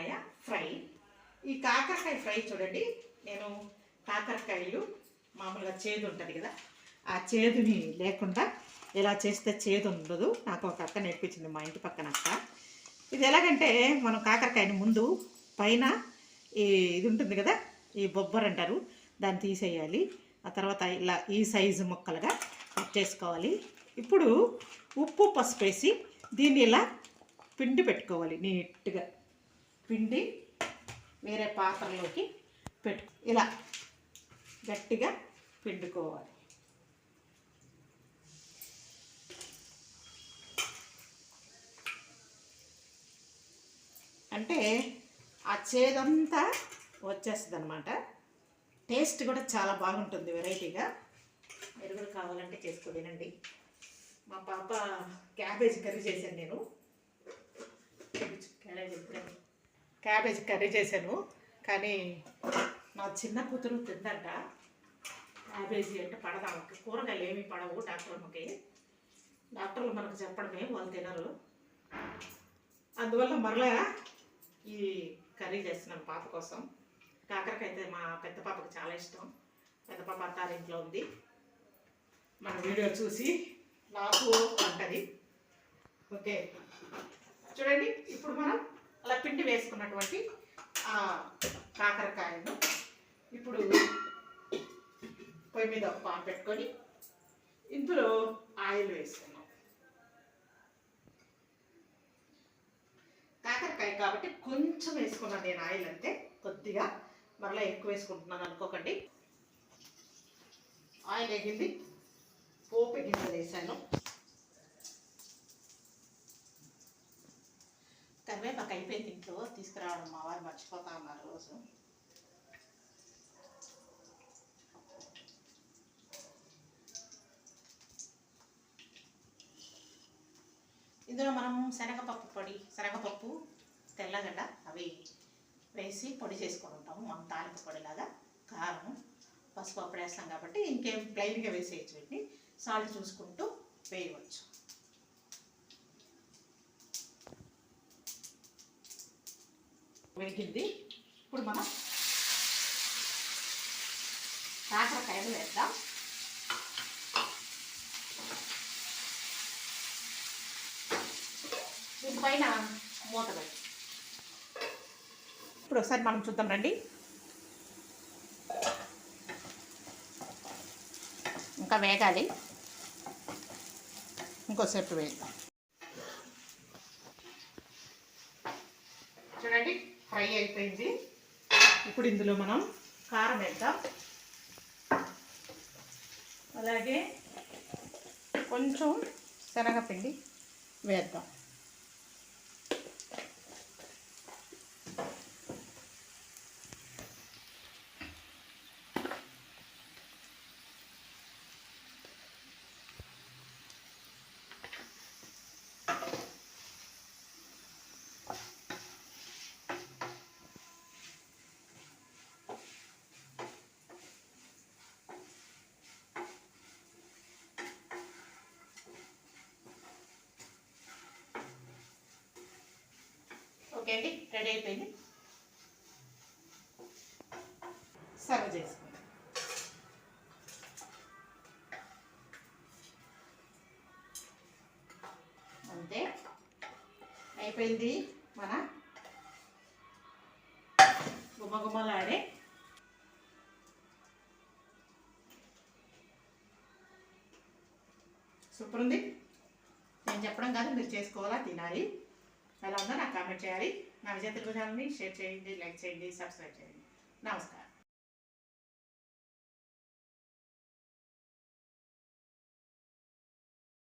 కాకరకాయ ఫ్రై. ఈ కాకరకాయ ఫ్రై చూడండి. నేను కాకరకాయలు మామూలుగా చేదు ఉంటుంది కదా ఆ చేదుని లేకుండా ఇలా చేస్తే చేదు ఉండదు. నాకు ఒక అక్క నేర్పించింది మా ఇంటి పక్కన అక్క. ఇది ఎలాగంటే మనం కాకరకాయని ముందు పైన ఈ ఇది ఉంటుంది కదా ఈ బొబ్బర్ అంటారు దాన్ని తీసేయాలి. ఆ తర్వాత ఇలా ఈ సైజు ముక్కలుగా కట్ చేసుకోవాలి. ఇప్పుడు ఉప్పు పసుపు వేసి దీన్ని ఇలా పిండి పెట్టుకోవాలి నీట్గా. పిండి వేరే పాత్రలోకి పెట్టు. ఇలా గట్టిగా పిండుకోవాలి. అంటే ఆ చేదంతా వచ్చేస్తుంది అనమాట టేస్ట్ కూడా చాలా బాగుంటుంది వెరైటీగా. మీరు కూడా కావాలంటే చేసుకోండినండి మా పాప క్యాబేజ్ కర్రీ చేశాను నేను క్యాబేజ్ ఇప్పుడే క్యాబేజ్ కర్రీ చేశాను. కానీ నా చిన్న కూతురు తిందంట. క్యాబేజీ అంటే పడదు ఆమెకి? కూరగాయలు ఏమీ పడవు డాక్టర్ అమ్మకి. డాక్టర్లు మనకు చెప్పడమే వాళ్ళు తినరు. అందువల్ల మరలా ఈ కర్రీ చేస్తున్నాను పాప కోసం. కాకరకైతే అయితే మా పెద్ద పాపకు చాలా ఇష్టం. పెద్ద పాప అత్తారింట్లో ఉంది. మన వీడియో చూసి నాకు అంటది ఓకే. చూడండి ఇప్పుడు మనం అలా పిండి వేసుకున్నటువంటి కాకరకాయను ఇప్పుడు పొయ్యి మీద ఒక పాన్ పెట్టుకొని ఇందులో ఆయిల్ వేసుకున్నాం కాకరకాయ కాబట్టి కొంచెం వేసుకున్నాను నేను ఆయిల్ అంతే కొద్దిగా మరలా ఎక్కువ వేసుకుంటున్నాను అనుకోకండి. ఆయిల్ ఎగింది పోపు గింజలు వేసాను. కరివేపాకు అయిపోయింది ఇంట్లో తీసుకురావడం మా వారు మర్చిపోతా ఉన్నారు రోజు. ఇందులో మనం శనగపప్పు పొడి శనగపప్పు తెల్లగడ్డ అవి వేసి పొడి చేసుకొని ఉంటాము. మనం తాలింపు పొడిలాగా కారం పసుపు అప్పుడు వేస్తాం కాబట్టి ఇంకేం ప్లెయిన్గా వేసేయచ్చు వీటిని. సాల్ట్ చూసుకుంటూ వేయవచ్చు. వేగింది. ఇప్పుడు మనం కాకరకాయలు వేద్దాం. దీనిపైన మూత పెట్టి. ఇప్పుడు ఒకసారి మనం చూద్దాం రండి. ఇంకా వేగాలి. ఇంకోసేపు వేద్దాం చూడండి ఫ్రై అయిపోయింది. ఇప్పుడు ఇందులో మనం కారం వేద్దాం. అలాగే కొంచెం శనగపిండి వేద్దాం. ఓకే అండి రెడీ అయిపోయింది. సర్వ్ చేసుకుంటాం అంతే. అయిపోయింది మన గుమ్మగుమ్మలాడే సూపర్ ఉంది. నేను చెప్పడం కాదు మీరు చేసుకోవాలా తినాలి. ఎలా ఉందో నాకు కామెంట్ చేయాలి. నా విజయ తెలుగు ఛానల్ని షేర్ చేయండి లైక్ చేయండి సబ్స్క్రైబ్ చేయండి. నమస్కారం.